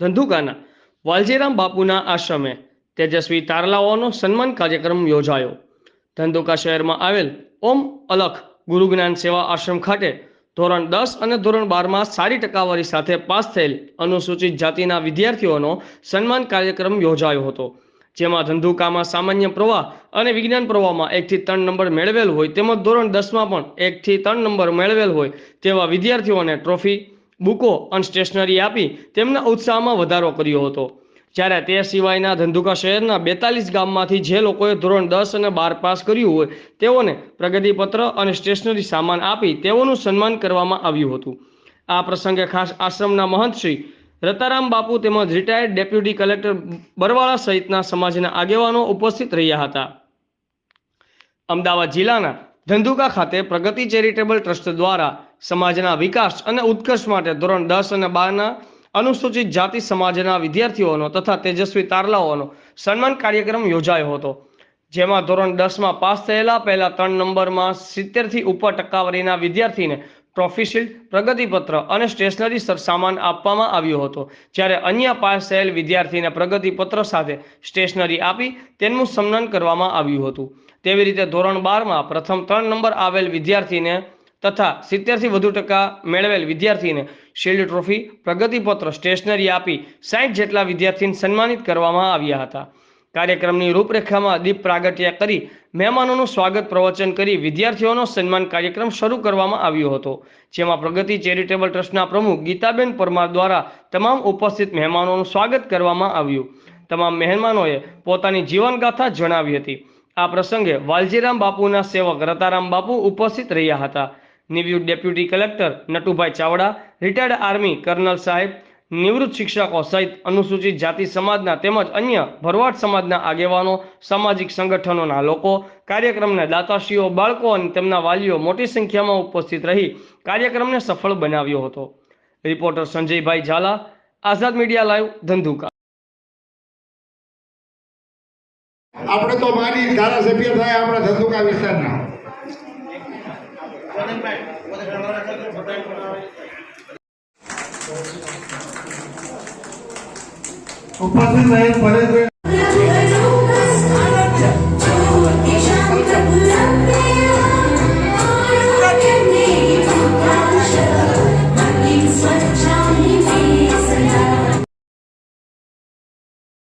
ધંધુકાના વાલજીરામ બાપુના આશ્રમે તેજસ્વી તારલાઓનો સન્માન કાર્યક્રમ યોજાયો. ધંધુકા શહેરમાં આવેલ ઓમ અલખ ગુરુ જ્ઞાન સેવા આશ્રમ ખાતે ધોરણ દસ અને ધોરણ બારમાં સારી ટકાવારી સાથે પાસ થયેલ અનુસૂચિત જાતિના વિદ્યાર્થીઓનો સન્માન કાર્યક્રમ યોજાયો હતો. જેમાં ધંધુકામાં સામાન્ય પ્રવાહ અને વિજ્ઞાન પ્રવાહમાં એકથી ત્રણ નંબર મેળવેલ હોય તેમજ ધોરણ દસમાં પણ એકથી ત્રણ નંબર મેળવેલ હોય તેવા વિદ્યાર્થીઓને ટ્રોફી બુકો અને સ્ટેશનરી આપી તેમના ઉત્સાહમાં વધારો કર્યો હતો. જ્યારે તે સિવાયના ધંધુકા શહેરના બેતાલીસ ગામમાંથી જે લોકોએ ધોરણ દસ અને બાર પાસ કર્યું હોય, તેઓને પ્રગતિપત્ર અને સ્ટેશનરી સામાન આપી તેઓનું સન્માન કરવામાં આવ્યું હતું. આ પ્રસંગે ખાસ આશ્રમના મહંત શ્રી રતારામ બાપુ તેમજ રિટાયર્ડ ડેપ્યુટી કલેક્ટર બરવાળા સહિતના સમાજના આગેવાનો ઉપસ્થિત રહ્યા હતા. અમદાવાદ જિલ્લાના ધંધુકા ખાતે પ્રગતિ ચેરિટેબલ ટ્રસ્ટ દ્વારા સમાજના વિકાસ અને ઉત્કર્ષ માટે ધોરણ દસ અને બારના અનુસૂચિત જાતિ સમાજના વિદ્યાર્થીઓનો તથા તેજસ્વી તારલાઓનો સન્માન કાર્યક્રમ યોજાયો હતો. જેમાં ધોરણ દસમાં પાસ થયેલા પહેલા ત્રણ નંબરમાં સિત્તેરથી ઉપર ટકાવારીના વિદ્યાર્થીને ટ્રોફીશીલ્ડ પ્રગતિપત્ર અને સ્ટેશનરી સામાન આપવામાં આવ્યો હતો. જ્યારે અન્ય પાસ થયેલ વિદ્યાર્થીને પ્રગતિપત્ર સાથે સ્ટેશનરી આપી તેમનું સન્માન કરવામાં આવ્યું હતું. તેવી રીતે ધોરણ બારમાં પ્રથમ ત્રણ નંબર આવેલ વિદ્યાર્થીને તથા સિત્તેરથી વધુ ટકા મેળવેલ વિદ્યાર્થીને શિલ્ડ ટ્રોફી પ્રગતિપત્ર સ્ટેશનરી આપી સાઠ જેટલા વિદ્યાર્થીને સન્માનિત કરવામાં આવ્યા હતા. કાર્યક્રમની રૂપરેખામાં દીપ પ્રાગટ્ય કરી મહેમાનોનું સ્વાગત પ્રવચન કરી વિદ્યાર્થીઓનો સન્માન કાર્યક્રમ શરૂ કરવામાં આવ્યો હતો, જેમાં પ્રગતિ ચેરિટેબલ ટ્રસ્ટના પ્રમુખ ગીતાબેન પરમાર દ્વારા તમામ ઉપસ્થિત મહેમાનોનું સ્વાગત કરવામાં આવ્યું. તમામ મહેમાનોએ પોતાની જીવનગાથા જણાવી હતી. આ પ્રસંગે વાલજીરામ બાપુના સેવક રતારામ બાપુ ઉપસ્થિત રહ્યા હતા. નિવૃત્ત deputy collector Natubhai Chavda, retired army colonel સાહેબ, નિવૃત્ત શિક્ષકો સહિત અનુસૂચિત જાતિ સમાજના તેમજ અન્ય ભરવાડ સમાજના આગેવાનો, સામાજિક સંગઠનોના લોકો, કાર્યક્રમના દાતાશ્રીઓ, બાળકો અને તેમના વાલીઓ મોટી સંખ્યામાં ઉપસ્થિત રહી કાર્યક્રમને સફળ બનાવ્યો હતો. Reporter Sanjaybhai Jhala, Azad media live, Dhandhuka. આપણે તો માની ધારાસભ્ય થાય આપણા ધંધુકા વિસ્તારના. ઉપસ્થિત રહેલ પરેશભાઈ